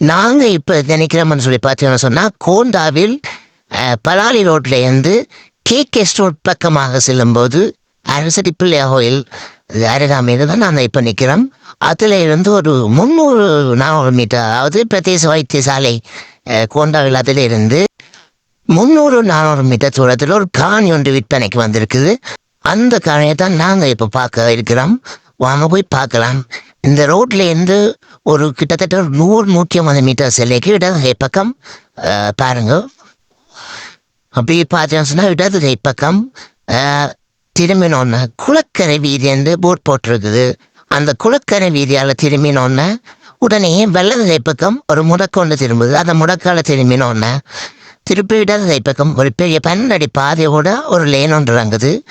நாங்கள் இப்போ நினைக்கிறோம்னு சொல்லி பார்த்தீங்கன்னு சொன்னால் கோண்டாவில் பலாலி ரோட்டில் இருந்து கே கே ரோட் பக்கமாக செல்லும்போது அரசடி பிள்ளை கோயில் அருகாமையில் தான் நாங்கள் இப்போ நிற்கிறோம் அதில் இருந்து ஒரு முந்நூறு நானூறு மீட்டர் அதாவது பிரதேச வைத்தியசாலை கோண்டாவில் அதில் இருந்து முந்நூறு நானூறு மீட்டர் தூரத்தில் ஒரு காணி ஒன்று விற்பனைக்கு வந்திருக்குது. அந்த காணியை தான் நாங்கள் இப்போ பார்க்க இருக்கிறோம். வாங்க போய் பார்க்கலாம். இந்த ரோட்லேருந்து ஒரு கிட்டத்தட்ட ஒரு நூறு நூற்றி ஐம்பது மீட்டர் செல்லைக்கு இடதுகை பக்கம் பாருங்க. அப்படி பார்த்தீங்கன்னு சொன்னால் இடதுகை பக்கம் அஹ், திரும்பினோன்னு குளக்கரை வீதி போட் போட்டிருக்குது. அந்த குளக்கரை வீதியால் திரும்பினோன்னு உடனே வெள்ளதை பக்கம் ஒரு முடக்கொண்டு திரும்புது. அந்த முடக்கால திரும்பினோன்னு திருப்பி இடதுகை பக்கம் ஒரு பெரிய பன்னடி பாதையோட ஒரு லேன் ஒன்று இறங்குது.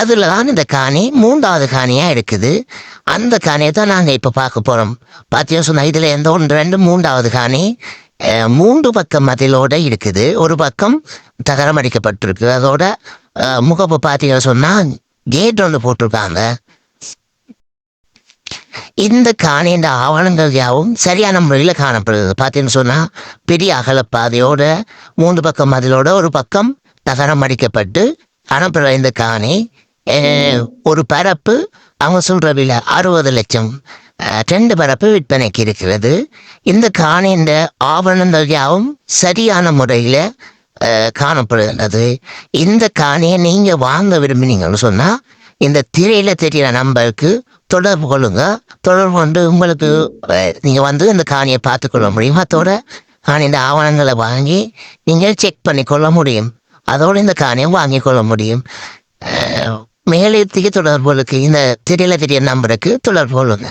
அதில் தான் இந்த காணி மூன்றாவது காணியாக இருக்குது. அந்த காணியை தான் நாங்கள் இப்போ பார்க்க போகிறோம் பார்த்தீங்கன்னா சொன்னால் இதில் எந்த ஒன்று ரெண்டு மூன்றாவது காணி மூன்று பக்கம் மதிலோட இருக்குது. ஒரு பக்கம் தகரம் அடிக்கப்பட்டிருக்கு. அதோட முகப்பு பார்த்தீங்கன்னா சொன்னால் கேட் ஒன்று போட்டிருக்காங்க. இந்த காணியின் ஆவணங்கள் யாவும் சரியான முறையில் காணப்படுது பார்த்தீங்கன்னு சொன்னால் பெரிய அகலப்பாதையோட மூன்று பக்கம் மதிலோட ஒரு பக்கம் தகரம் அடிக்கப்பட்டு காணப்படுற இந்த காணி ஒரு பரப்பு அவங்க சொல்கிற விலை அறுபது லட்சம். ரெண்டு பரப்பு விற்பனைக்கு இருக்கிறது. இந்த காணியின் ஆவணங்கள் யாவும் சரியான முறையில் காணப்படுகிறது இந்த காணியை நீங்கள் வாங்க விரும்பினீங்கன்னு சொன்னால் இந்த திரையில் தெரியிற நம்பருக்கு தொடர்பு கொள்ளுங்க. தொடர்பு கொண்டு உங்களுக்கு நீங்கள் வந்து இந்த காணியை பார்த்துக்கொள்ள முடியும்? அதோட காணியின் ஆவணங்களை வாங்கி நீங்கள் செக் பண்ணி கொள்ள முடியும். அதோடு இந்த காணியை வாங்கி கொள்ள முடியும் மேலே மேலத்திய தொடர்புகளுக்கு இந்த தெரியல தெரிய நம்பருக்கு தொடர்பு கொள்ளுங்க